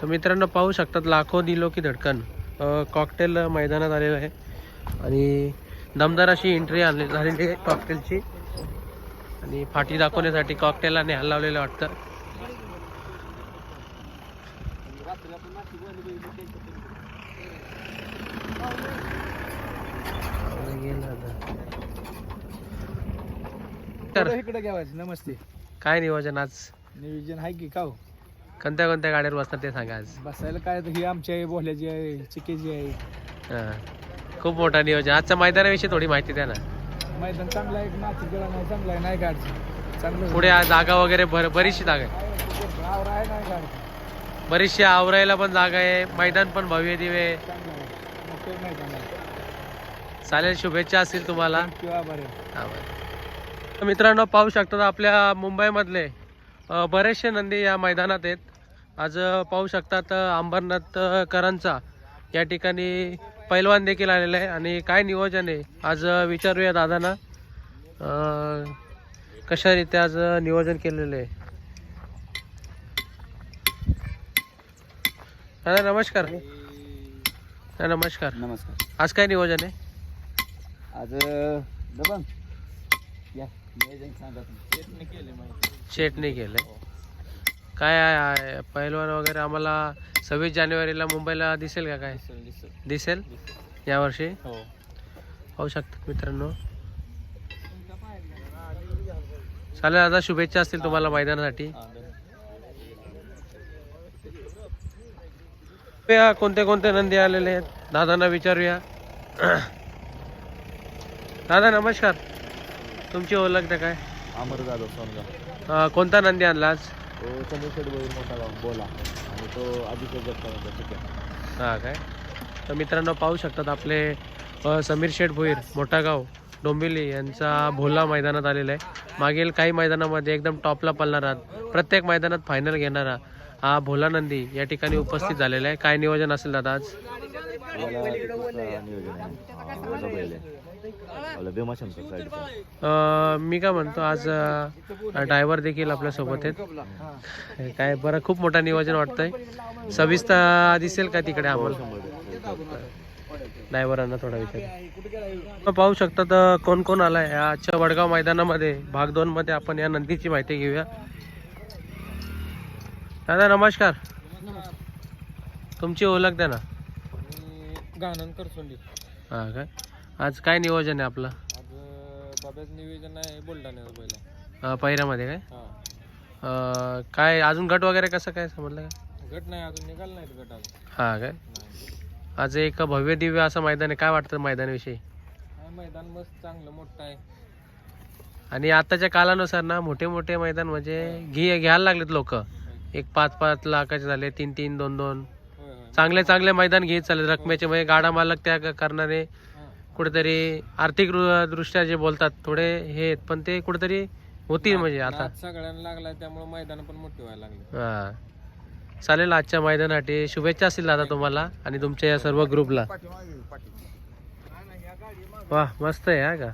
तर मित्रांनो पाहू शकतात लाखो दिलो की धडकन कॉकटेल मैदानात आलेलं आहे. आणि दमदार अशी एंट्री आली झालेली आहे कॉकटेलची आणि फाटी दाखवण्यासाठी कॉकटेलला न्यायला लावलेलं वाटतं. तर इकडे घ्यावायचं नमस्ते. काय नियोजन आज? नियोजन आहे की का हो? कोणत्या कोणत्या गाड्यावर बसतात ते सांगा आज. बसायला काय ही आमची आहे बोहल्याची आहे चिकेची आहे. हां. खूप मोठा नियोजन. आजच्या मैदानाविषयी थोडी माहिती द्या ना. मैदान चांगलं आहे नाशिक गळा नाही चांगला आहे नाही गाडचं. चांगलं पुढे जागा वगैरे भर बरीचशी जागा आहे. आवरा आहे नाही गाडचं. बरीचशी आवरायला पण जागा आहे. मैदान पण भव्य दिवे. आहे. चांगलं आहे. मोठं मैदान आहे. चालेल शुभेच्छा असतील तुम्हाला. किंवा बरं. हा, बरं. तर मित्रांनो पाहू शकतात आपल्या मुंबईमधले अ, बरेचसे नंदी या मैदानात आहेत. आज पाहू शकतात अंबरनाथ करांचा या ठिकाणी पैलवान देखील आलेला आहे आणि काय नियोजन आहे आज विचारूया दादांना. कशा आज नियोजन केलेलं आहे? दादा नमस्कार. दादा नमस्कार. नमस्कार. आज काय नियोजन आहे? आज दबंग या नियोजन सांगा केले. केलंय काय आहे? पहिलवान वगैरे आम्हाला सव्वीस जानेवारीला मुंबईला दिसेल का काय? दिसेल यावर्षी हो. पाहू शकतात मित्रांनो. चालेल आता शुभेच्छा असतील तुम्हाला मैदानासाठी. या कोणते कोणते नंदी आलेले आहेत? दादांना विचारूया. दादा नमस्कार. तुमची ओळख काय? अमर जाधव सोनगाव. अं, कोणता नंदी आणला आज? तो चंद्रशेठ बैल मोठा गाव बोला. आणि तो अभिषेक जगताप ठीक आहे. हा काय? तर मित्रांनो पाहू शकतात आपले अ, समीर शेठ भोईर मोठा गाव डोंबिवली यांचा भोला मैदानात आलेला आहे. मागील काही मैदानामध्ये एकदम टॉपला पळणारा प्रत्येक मैदानात फायनल घेणारा हा भोला नंदी या ठिकाणी उपस्थित झालेला आहे. काय नियोजन असेल दादा आज? मी काय म्हणतो आज ड्रायव्हर देखील आपल्यासोबत आहेत. काय बरं खूप मोठा नियोजन वाटतंय. सविस्ता दिसेल का तिकडे आम्हाला? ड्रायव्हरांना थोडा विचार. पाहू शकतात अ, कोण कोण आलाय? आजच्या वडगाव मैदानामध्ये भाग दोन मध्ये आपण या नंदीची माहिती घेऊया. दादा नमस्कार. तुमची ओळख द्या ना. गाणं सोंडी हा काय आज काय नियोजन आहे आपलं? आज बाब्याचं नियोजन आहे बुलढाण्याचं पहिला. अ, पहिऱ्यामध्ये काय? हा. अ, काय अजून गट वगैरे कसं काय समजलं का? गट नाही अजून निघाल नाही गट अजून. हा काय आज एक भव्य दिव्य असं मैदान आहे. काय वाटतं मैदानाविषयी? हा मैदान मस्त चांगलं मोठं आहे. आणि आताच्या कालानुसार ना मोठे मोठे मैदान म्हणजे घे घ्यायला लागलेत लोक. एक पाच पाच लाखाचे झाले तीन तीन दोन दोन चांगले चांगले मैदान घेत चालले. रकमेचे म्हणजे गाडा मालक त्या क- करणारे. हा. कुठेतरी आर्थिक दृष्ट्या जे बोलतात थोडे हे आहेत पण ते कुठेतरी होतील म्हणजे आता. सगळ्यांना लागलाय त्यामुळे मैदान पण मोठी व्हायला लागली. हा. चालेल आजच्या मैदानासाठी. शुभेच्छा असतील दादा तुम्हाला आणि तुमच्या या सर्व ग्रुपला. वा मस्त आहे हा का?